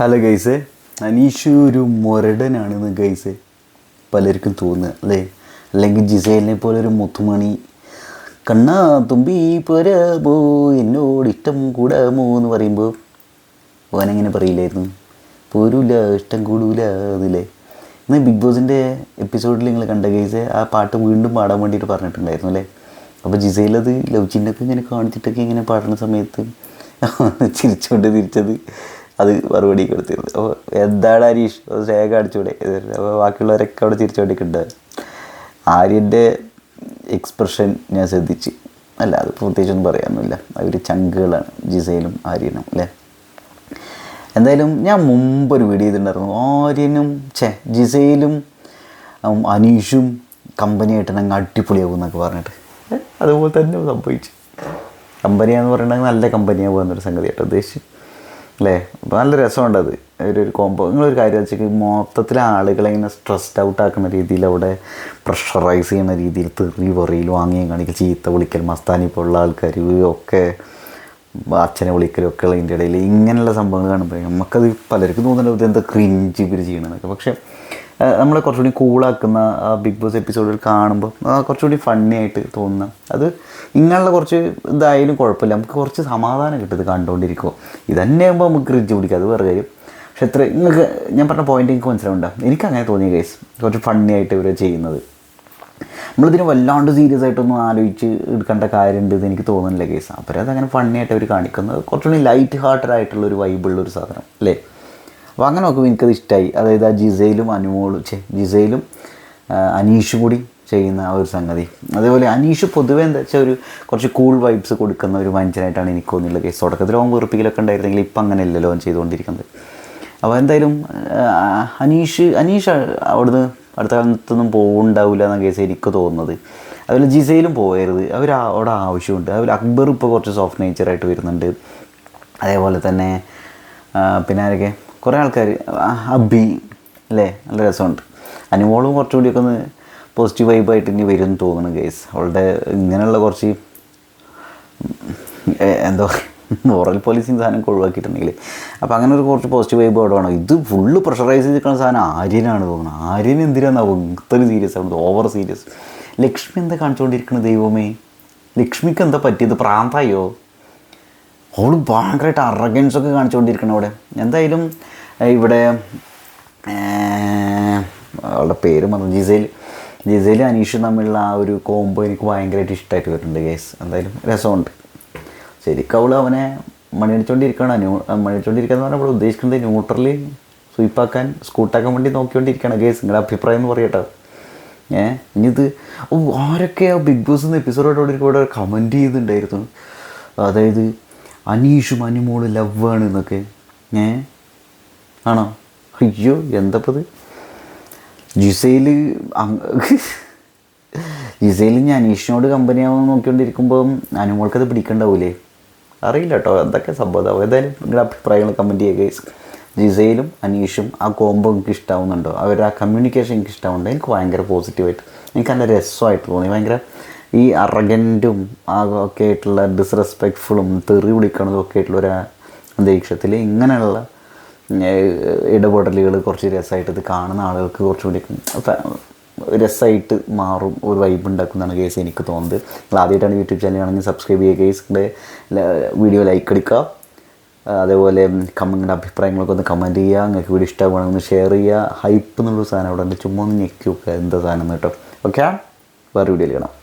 Hello guys Aneesh ഒരു മുരടനാണെന്ന് guys പലർക്കും തോന്നുക അല്ലേ? അല്ലെങ്കിൽ ജിസേലിനെ പോലെ ഒരു മുത്തുമണി. കണ്ണാ തുമ്പി പോരാമോ എന്നോട് ഇഷ്ടം കൂടാമോ എന്ന് പറയുമ്പോൾ ഓനെങ്ങനെ പറയില്ലായിരുന്നു. പോരൂല ഇഷ്ടം കൂടൂല അതില്ലേ? ഇന്ന് ബിഗ് ബോസിന്റെ എപ്പിസോഡിൽ നിങ്ങൾ കണ്ട ഗൈസ് ആ പാട്ട് വീണ്ടും പാടാൻ വേണ്ടിയിട്ട് പറഞ്ഞിട്ടുണ്ടായിരുന്നു അല്ലേ? അപ്പോൾ ജിസയിലത് ലവ് ചിന്നൊക്കെ ഇങ്ങനെ കാണിച്ചിട്ടൊക്കെ ഇങ്ങനെ പാടുന്ന സമയത്ത് ചിരിച്ചുകൊണ്ട് തിരിച്ചത് അത് മറുപടി കൊടുത്തിരുന്നത് അപ്പോൾ എന്താണ് ഹരീഷ്? അത് അടിച്ചുകൂടെ അപ്പോൾ ബാക്കിയുള്ളവരൊക്കെ അവിടെ ചിരിച്ചുകൊണ്ടിരിക്കുന്നുണ്ട് ആര്യന്റെ എക്സ്പ്രഷൻ ഞാൻ ശ്രദ്ധിച്ച്. അല്ല അത് പ്രത്യേകിച്ചൊന്നും പറയാനൊന്നുമില്ല. അവർ ചങ്കുകളാണ് ജിസയിലും ആര്യനും അല്ലേ? എന്തായാലും ഞാൻ മുമ്പ് ഒരു വീഡിയോ ചെയ്തിട്ടുണ്ടായിരുന്നു. ആര്യനും ഛേ ജിസയിലും അനീഷും അനീഷും കമ്പനിയായിട്ട് അങ്ങ് അടിപൊളിയാകും എന്നൊക്കെ പറഞ്ഞിട്ട്. അതുപോലെ തന്നെ സംഭവിച്ചു. കമ്പനിയാന്ന് പറയുന്നത് നല്ല കമ്പനിയാകുക എന്നൊരു സംഗതിയായിട്ട് ഉദ്ദേശിച്ചു അല്ലേ അപ്പോൾ നല്ല രസമുണ്ട് അത്. ഒരു ഒരു കോമ്പോ നിങ്ങളൊരു കാര്യം വെച്ചാൽ മൊത്തത്തിൽ ആളുകളെ ഇങ്ങനെ സ്ട്രെസ്ഡ് ഔട്ട് ആക്കുന്ന രീതിയിൽ അവിടെ പ്രഷറൈസ് ചെയ്യുന്ന രീതിയിൽ തെറി പറയിൽ വാങ്ങിയും കാണിക്കൽ ചീത്ത വിളിക്കൽ മസ്താനി പോലുള്ള ആൾക്കാർ ഒക്കെ അച്ഛനെ വിളിക്കലും ഒക്കെ ഉള്ളതിന്റെ ഇടയിൽ ഇങ്ങനെയുള്ള സംഭവങ്ങൾ കാണുമ്പോൾ നമുക്കത് പലർക്കും തോന്നുന്നുണ്ട് എന്താ ക്രിഞ്ച് ഇവർ ചെയ്യണമെന്നൊക്കെ പക്ഷേ നമ്മളെ കുറച്ചുകൂടി കൂളാക്കുന്ന ബിഗ് ബോസ് എപ്പിസോഡുകൾ കാണുമ്പോൾ കുറച്ചുകൂടി ഫണ്ണി ആയിട്ട് തോന്നുന്ന. അത് ഇങ്ങനെയുള്ള കുറച്ച് ഇതായാലും കുഴപ്പമില്ല. നമുക്ക് കുറച്ച് സമാധാനം കിട്ടും കണ്ടുകൊണ്ടിരിക്കുമോ ഇതന്നെയാകുമ്പോൾ നമുക്ക് റിജ് പിടിക്കുക അത് വേറെ കാര്യം. പക്ഷെ എത്ര നിങ്ങൾക്ക് ഞാൻ പറഞ്ഞ പോയിന്റ് എനിക്ക് മനസ്സിലാവുണ്ടോ എനിക്ക് അങ്ങനെ തോന്നിയ കേസ് കുറച്ച് ഫണ്ണി ആയിട്ട് ഇവർ ചെയ്യുന്നത്. നമ്മളിതിന് വല്ലാണ്ട് സീരിയസ് ആയിട്ടൊന്നും ആലോചിച്ച് എടുക്കേണ്ട കാര്യമുണ്ട് എന്ന് എനിക്ക് തോന്നുന്നില്ല കേസ് അപ്പോൾ അതങ്ങനെ ഫണ്ണി ആയിട്ട് അവർ കാണിക്കുന്നത് കുറച്ചുകൂടി ലൈറ്റ് ഹാർട്ടഡ് ആയിട്ടുള്ള ഒരു വൈബുള്ള ഒരു സാധനം അല്ലേ? അപ്പോൾ അങ്ങനെ നോക്കുമ്പോൾ എനിക്കത് ഇഷ്ടമായി അതായത് ആ ജിസയിലും അനുമോളും ചേ ജിസയിലും അനീഷ് കൂടി ചെയ്യുന്ന ആ ഒരു സംഗതി. അതേപോലെ അനീഷ് പൊതുവേ എന്താ വെച്ചാൽ ഒരു കുറച്ച് കൂൾ വൈബ്സ് കൊടുക്കുന്ന ഒരു മനുഷ്യനായിട്ടാണ് എനിക്ക് തോന്നിയിട്ടുള്ളത്. കേസ് തുടക്കത്തിൽ ഓൻ വെറുപ്പിക്കലൊക്കെ ഉണ്ടായിരുന്നെങ്കിൽ ഇപ്പം അങ്ങനെ അല്ലല്ലോ ഓൻ ചെയ്തുകൊണ്ടിരിക്കുന്നത്. അപ്പോൾ എന്തായാലും അനീഷ് അനീഷ് അവിടുന്ന് അടുത്ത കാലത്തൊന്നും പോകുന്നുണ്ടാവില്ല എന്ന കേസ് എനിക്ക് തോന്നുന്നത്. അതുപോലെ ജിസയിലും പോകരുത് അവർ അവിടെ ആവശ്യമുണ്ട്. അതുപോലെ അക്ബർ ഇപ്പോൾ കുറച്ച് സോഫ്റ്റ് നേച്ചറായിട്ട് വരുന്നുണ്ട്. അതേപോലെ തന്നെ പിന്നെ ആരൊക്കെ? കുറേ ആൾക്കാർ അബി അല്ലേ നല്ല രസമുണ്ട്. അനുമോളും കുറച്ചുകൂടിയൊക്കെ ഒന്ന് പോസിറ്റീവ് വൈബായിട്ട് ഇനി വരും തോന്നുന്നു ഗൈസ് അവളുടെ ഇങ്ങനെയുള്ള കുറച്ച് എന്തോ മോറൽ പോലീസിങ് സാധനം ഒഴിവാക്കിയിട്ടുണ്ടെങ്കിൽ അപ്പോൾ അങ്ങനെ ഒരു കുറച്ച് പോസിറ്റീവ് വൈബ് അവിടെ വേണം. ഇത് ഫുള്ള് പ്രഷറൈസ് ചെയ്തിരിക്കുന്ന സാധനം ആര്യനാണ് തോന്നുന്നത് ആര്യൻ എന്തിനാണെന്നാവും ഇത്രയും സീരിയസ് ആണ്. ഓവർ സീരിയസ് ലക്ഷ്മി എന്താ കാണിച്ചുകൊണ്ടിരിക്കുന്നത് ദൈവമേ? ലക്ഷ്മിക്ക് എന്താ പറ്റിയത്? പ്രാന്തായോ? അവൾ ഭയങ്കരമായിട്ട് അറഗൻസ് ഒക്കെ കാണിച്ചുകൊണ്ടിരിക്കണം അവിടെ. എന്തായാലും ഇവിടെ അവളുടെ പേര് പറഞ്ഞു ജിസേൽ ജിസേലും അനീഷും തമ്മിലുള്ള ആ ഒരു കോംബോ എനിക്ക് ഭയങ്കരമായിട്ട് ഇഷ്ടമായിട്ട് വരുന്നുണ്ട് ഗേസ് എന്തായാലും രസമുണ്ട്. ശരിക്കും അവൾ അവനെ മണിയടിച്ചുകൊണ്ടിരിക്കുകയാണ് ന്യൂ മണിയടിച്ചുകൊണ്ടിരിക്കുകയെന്ന് പറഞ്ഞാൽ അവൾ ഉദ്ദേശിക്കുന്നത് ന്യൂട്രലി സ്വീപ്പാക്കാൻ സ്കൂട്ടാക്കാൻ വേണ്ടി നോക്കിക്കൊണ്ടിരിക്കുകയാണ് ഗേസ് നിങ്ങളുടെ അഭിപ്രായം പറയട്ടോ. ഏഹ് ഇനി ഇത് ഓ ആ ബിഗ് ബോസ് എന്ന എപ്പിസോഡോട് കൂടെ കമന്റ് ചെയ്യുന്നുണ്ടായിരുന്നു. അതായത് അനീഷും അനുമോളും ലവ് ആണ് എന്നൊക്കെ. ഏ? ആണോ? അയ്യോ എന്തപ്പത്? ജിസയിൽ ജിസയിൽ ഞാൻ അനീഷിനോട് കമ്പനിയാവാൻ നോക്കിക്കൊണ്ടിരിക്കുമ്പോൾ അനുമോൾക്കത് പിടിക്കണ്ടാവൂലേ? അറിയില്ല കേട്ടോ എന്തൊക്കെ സംഭവം ഏതായാലും നിങ്ങളുടെ അഭിപ്രായങ്ങൾ കമന്റ് ചെയ്യുക. ജിസയിലും അനീഷും ആ കോംബോ എനിക്ക് ഇഷ്ടാവുന്നുണ്ടോ. അവരുടെ ആ കമ്മ്യൂണിക്കേഷൻ എനിക്ക് ഇഷ്ടമുണ്ട് എനിക്ക് ഭയങ്കര പോസിറ്റീവായിട്ട് എനിക്ക് നല്ല രസമായിട്ട് തോന്നി. ഭയങ്കര ഈ അറഗന്റും ഒക്കെ ആയിട്ടുള്ള ഡിസ്റെസ്പെക്ട്ഫുള്ളും തെറി വിളിക്കണതും ഒക്കെ ആയിട്ടുള്ള ഒരു അന്തരീക്ഷത്തിൽ ഇങ്ങനെയുള്ള ഇടപെടലുകൾ കുറച്ച് രസമായിട്ട് ഇത് കാണുന്ന ആളുകൾക്ക് കുറച്ചുകൂടി കൂടി രസമായിട്ട് മാറും ഒരു വൈബ് ഉണ്ടാക്കുന്നതാണ് കേസ് എനിക്ക് തോന്നുന്നത്. നിങ്ങൾ ആദ്യമായിട്ടാണ് യൂട്യൂബ് ചാനൽ ആണെങ്കിൽ സബ്സ്ക്രൈബ് ചെയ്യുക കേസിന്റെ വീഡിയോ ലൈക്ക് അടിക്കുക അതേപോലെ കമ്മിങ്ങളുടെ അഭിപ്രായങ്ങളൊക്കെ ഒന്ന് കമന്റ് ചെയ്യുക. നിങ്ങൾക്ക് വീഡിയോ ഇഷ്ടമാണെങ്കിൽ ഒന്ന് ഷെയർ ചെയ്യുക. ഹൈപ്പ് എന്നുള്ള സാധനം അവിടെ ഉണ്ട്. ചുമ്മാ ഒന്ന് ഞെക്കി വെക്കുക എന്താ സാധനം കേട്ടോ. ഓക്കെ വേറെ വീഡിയോയിൽ കാണാം.